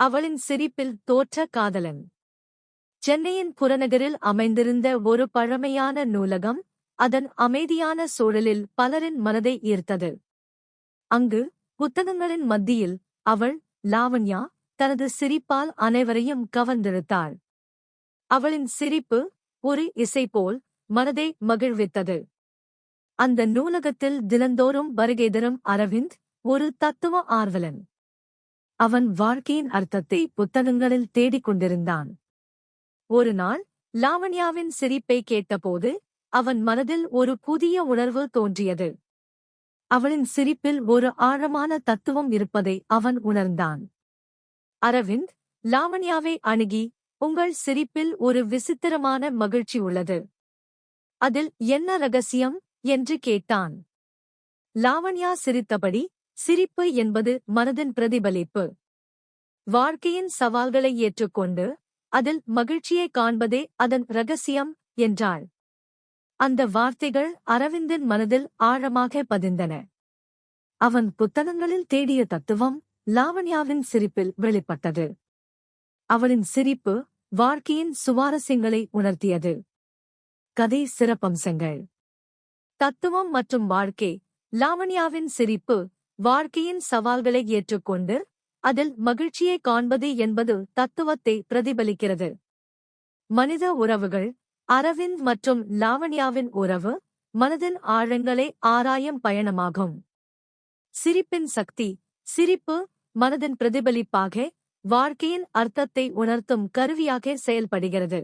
அவளின் சிரிப்பில் தோற்ற காதலன். சென்னையின் புறநகரில் அமைந்திருந்த ஒரு பழமையான நூலகம் அதன் அமைதியான சூழலில் பலரின் மனதை ஈர்த்தது. அங்கு புத்தகங்களின் மத்தியில் அவள் லாவண்யா தனது சிரிப்பால் அனைவரையும் கவர்ந்திருத்தாள். அவளின் சிரிப்பு ஒரு இசை போல் மனதை மகிழ்வித்தது. அந்த நூலகத்தில் தினந்தோறும் வருகை தரும் அரவிந்த் ஒரு தத்துவ ஆர்வலன். அவன் வாழ்க்கையின் அர்த்தத்தை புத்தகங்களில் தேடிக் கொண்டிருந்தான் ஒரு நாள் லாவண்யாவின் சிரிப்பை கேட்டபோது அவன் மனதில் ஒரு புதிய உணர்வு தோன்றியது. அவளின் சிரிப்பில் ஒரு ஆழமான தத்துவம் இருப்பதை அவன் உணர்ந்தான். அரவிந்த் லாவண்யாவை அணுகி உங்கள் சிரிப்பில் ஒரு விசித்திரமான மகிழ்ச்சி உள்ளது. அதில் என்ன ரகசியம்? என்று கேட்டான். லாவண்யா சிரித்தபடி சிரிப்பு என்பது மனதின் பிரதிபலிப்பு. வாழ்க்கையின் சவால்களை ஏற்றுக்கொண்டு அதில் மகிழ்ச்சியை காண்பதே அதன் ரகசியம் என்றாள். அந்த வார்த்தைகள் அரவிந்தின் மனதில் ஆழமாக பதிந்தன. அவன் புத்தகங்களில் தேடிய தத்துவம் லாவண்யாவின் சிரிப்பில் வெளிப்பட்டது. அவளின் சிரிப்பு வாழ்க்கையின் சுவாரஸ்யங்களை உணர்த்தியது. கதை சிறப்பம்சங்கள். தத்துவம் மற்றும் வாழ்க்கை லாவண்யாவின் சிரிப்பு வாழ்க்கையின் சவால்களை ஏற்றுக்கொண்டு அதில் மகிழ்ச்சியை காண்பது என்பது தத்துவத்தை பிரதிபலிக்கிறது. மனித உறவுகள் அரவிந்த் மற்றும் லாவண்யாவின் உறவு மனதின் ஆழங்களை ஆராயும் பயணமாகும். சிரிப்பின் சக்தி சிரிப்பு மனதின் பிரதிபலிப்பாக வாழ்க்கையின் அர்த்தத்தை உணர்த்தும் கருவியாக செயல்படுகிறது.